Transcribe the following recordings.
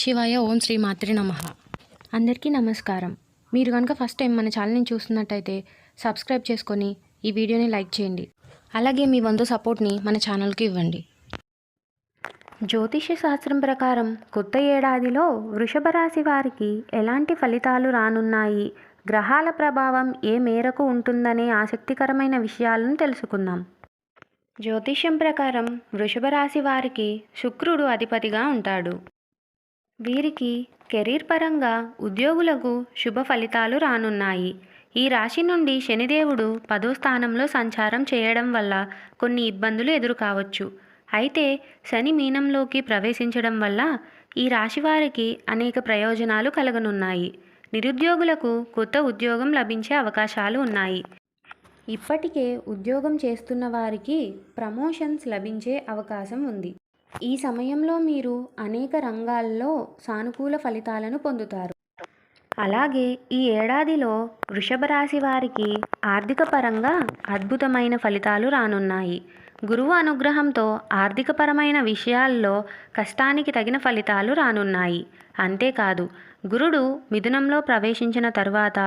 శివాయ ఓం శ్రీ మాత్రి నమ. అందరికీ నమస్కారం. మీరు కనుక ఫస్ట్ టైం మన ఛానల్ని చూస్తున్నట్టయితే సబ్స్క్రైబ్ చేసుకొని ఈ వీడియోని లైక్ చేయండి. అలాగే మీ వంతు సపోర్ట్ని మన ఛానల్కి ఇవ్వండి. జ్యోతిష్య శాస్త్రం ప్రకారం కొత్త ఏడాదిలో వృషభ రాశి వారికి ఎలాంటి ఫలితాలు రానున్నాయి? గ్రహాల ప్రభావం ఏ మేరకు ఉంటుందనే ఆసక్తికరమైన విషయాలను తెలుసుకుందాం. జ్యోతిష్యం ప్రకారం వృషభ రాశి వారికి శుక్రుడు అధిపతిగా ఉంటాడు. వీరికి కెరీర్ పరంగా ఉద్యోగులకు శుభ ఫలితాలు రానున్నాయి. ఈ రాశి నుండి శనిదేవుడు పదో స్థానంలో సంచారం చేయడం వల్ల కొన్ని ఇబ్బందులు ఎదురు కావచ్చు అయితే శని మీనంలోకి ప్రవేశించడం వల్ల ఈ రాశి వారికి అనేక ప్రయోజనాలు కలగనున్నాయి. నిరుద్యోగులకు కొత్త ఉద్యోగం లభించే అవకాశాలు ఉన్నాయి. ఇప్పటికే ఉద్యోగం చేస్తున్న వారికి ప్రమోషన్స్ లభించే అవకాశం ఉంది. ఈ సమయంలో మీరు అనేక రంగాల్లో సానుకూల ఫలితాలను పొందుతారు. అలాగే ఈ ఏడాదిలో వృషభ రాశి వారికి ఆర్థిక పరంగా అద్భుతమైన ఫలితాలు రానున్నాయి. గురువు అనుగ్రహంతో ఆర్థికపరమైన విషయాల్లో కష్టానికి తగిన ఫలితాలు రానున్నాయి. అంతేకాదు గురుడు మిథునంలో ప్రవేశించిన తరువాత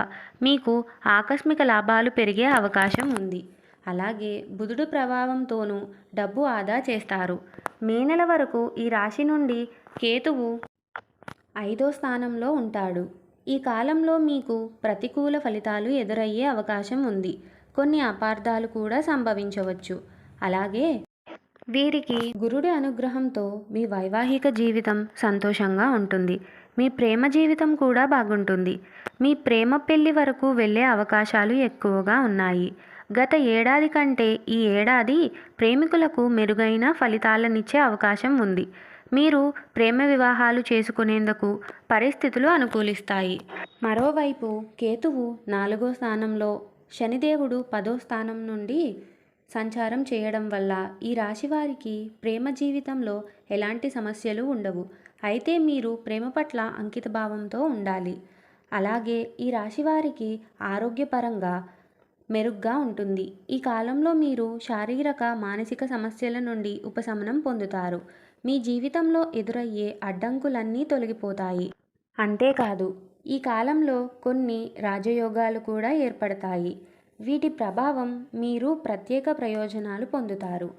మీకు ఆకస్మిక లాభాలు పెరిగే అవకాశం ఉంది. అలాగే బుధుడు ప్రభావంతోనూ డబ్బు ఆదా చేస్తారు. మే నెల వరకు ఈ రాశి నుండి కేతువు ఐదో స్థానంలో ఉంటాడు. ఈ కాలంలో మీకు ప్రతికూల ఫలితాలు ఎదురయ్యే అవకాశం ఉంది. కొన్ని అపార్థాలు కూడా సంభవించవచ్చు. అలాగే వీరికి గురుడి అనుగ్రహంతో మీ వైవాహిక జీవితం సంతోషంగా ఉంటుంది. మీ ప్రేమ జీవితం కూడా బాగుంటుంది. మీ ప్రేమ పెళ్ళి వరకు వెళ్ళే అవకాశాలు ఎక్కువగా ఉన్నాయి. గత ఏడాది కంటే ఈ ఏడాది ప్రేమికులకు మెరుగైన ఫలితాలనిచ్చే అవకాశం ఉంది. మీరు ప్రేమ వివాహాలు చేసుకునేందుకు పరిస్థితులు అనుకూలిస్తాయి. మరోవైపు కేతువు నాలుగో స్థానంలో శనిదేవుడు పదో స్థానం నుండి సంచారం చేయడం వల్ల ఈ రాశి వారికి ప్రేమ జీవితంలో ఎలాంటి సమస్యలు ఉండవు. అయితే మీరు ప్రేమ పట్ల అంకితభావంతో ఉండాలి. అలాగే ఈ రాశి వారికి ఆరోగ్యపరంగా మెరుగ్గా ఉంటుంది. ఈ కాలంలో మీరు శారీరక మానసిక సమస్యల నుండి ఉపశమనం పొందుతారు. మీ జీవితంలో ఎదురయ్యే అడ్డంకులన్నీ తొలగిపోతాయి. అంతేకాదు ఈ కాలంలో కొన్ని రాజయోగాలు కూడా ఏర్పడతాయి. వీటి ప్రభావం మీరు ప్రత్యేక ప్రయోజనాలు పొందుతారు.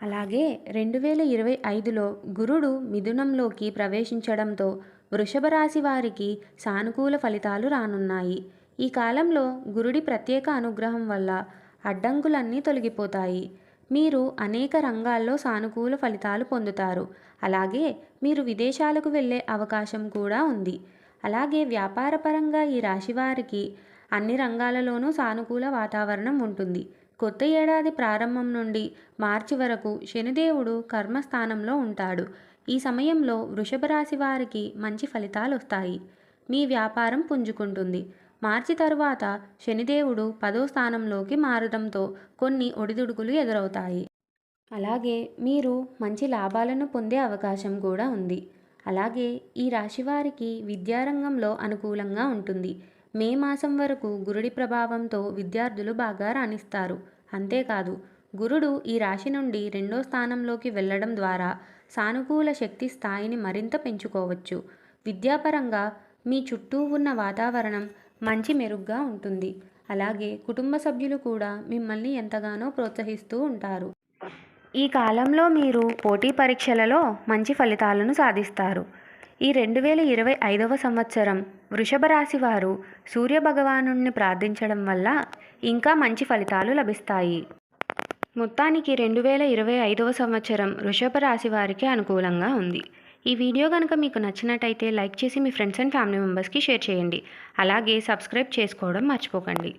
అలాగే రెండు వేల ఇరవై ఐదులో గురుడు మిథునంలోకి ప్రవేశించడంతో వృషభ రాశి వారికి సానుకూల ఫలితాలు రానున్నాయి. ఈ కాలంలో గురుడి ప్రత్యేక అనుగ్రహం వల్ల అడ్డంకులన్నీ తొలగిపోతాయి. మీరు అనేక రంగాల్లో సానుకూల ఫలితాలు పొందుతారు. అలాగే మీరు విదేశాలకు వెళ్ళే అవకాశం కూడా ఉంది. అలాగే వ్యాపారపరంగా ఈ రాశి వారికి అన్ని రంగాలలోనూ సానుకూల వాతావరణం ఉంటుంది. కొత్త ఏడాది ప్రారంభం నుండి మార్చి వరకు శనిదేవుడు కర్మస్థానంలో ఉంటాడు. ఈ సమయంలో వృషభ రాశి వారికి మంచి ఫలితాలు వస్తాయి. మీ వ్యాపారం పుంజుకుంటుంది. మార్చి తరువాత శనిదేవుడు పదో స్థానంలోకి మారడంతో కొన్ని ఒడిదుడుకులు ఎదురవుతాయి. అలాగే మీరు మంచి లాభాలను పొందే అవకాశం కూడా ఉంది. అలాగే ఈ రాశి వారికి విద్యారంగంలో అనుకూలంగా ఉంటుంది. మే మాసం వరకు గురుడి ప్రభావంతో విద్యార్థులు బాగా రాణిస్తారు. అంతేకాదు గురుడు ఈ రాశి నుండి రెండో స్థానంలోకి వెళ్ళడం ద్వారా సానుకూల శక్తి స్థాయిని మరింత పెంచుకోవచ్చు. విద్యాపరంగా మీ చుట్టూ ఉన్న వాతావరణం మంచి మెరుగ్గా ఉంటుంది. అలాగే కుటుంబ సభ్యులు కూడా మిమ్మల్ని ఎంతగానో ప్రోత్సహిస్తూ ఉంటారు. ఈ కాలంలో మీరు పోటీ పరీక్షలలో మంచి ఫలితాలను సాధిస్తారు. ఈ రెండు వేల ఇరవై ఐదవ సంవత్సరం వృషభ రాశి వారు సూర్యభగవాను ప్రార్థించడం వల్ల ఇంకా మంచి ఫలితాలు లభిస్తాయి. మొత్తానికి రెండు వేల ఇరవై ఐదవ సంవత్సరం వృషభ రాశి వారికి అనుకూలంగా ఉంది. ఈ వీడియో కనుక మీకు నచ్చినట్టయితే లైక్ చేసి మీ ఫ్రెండ్స్ అండ్ ఫ్యామిలీ మెంబర్స్కి షేర్ చేయండి. అలాగే సబ్స్క్రైబ్ చేసుకోవడం మర్చిపోకండి.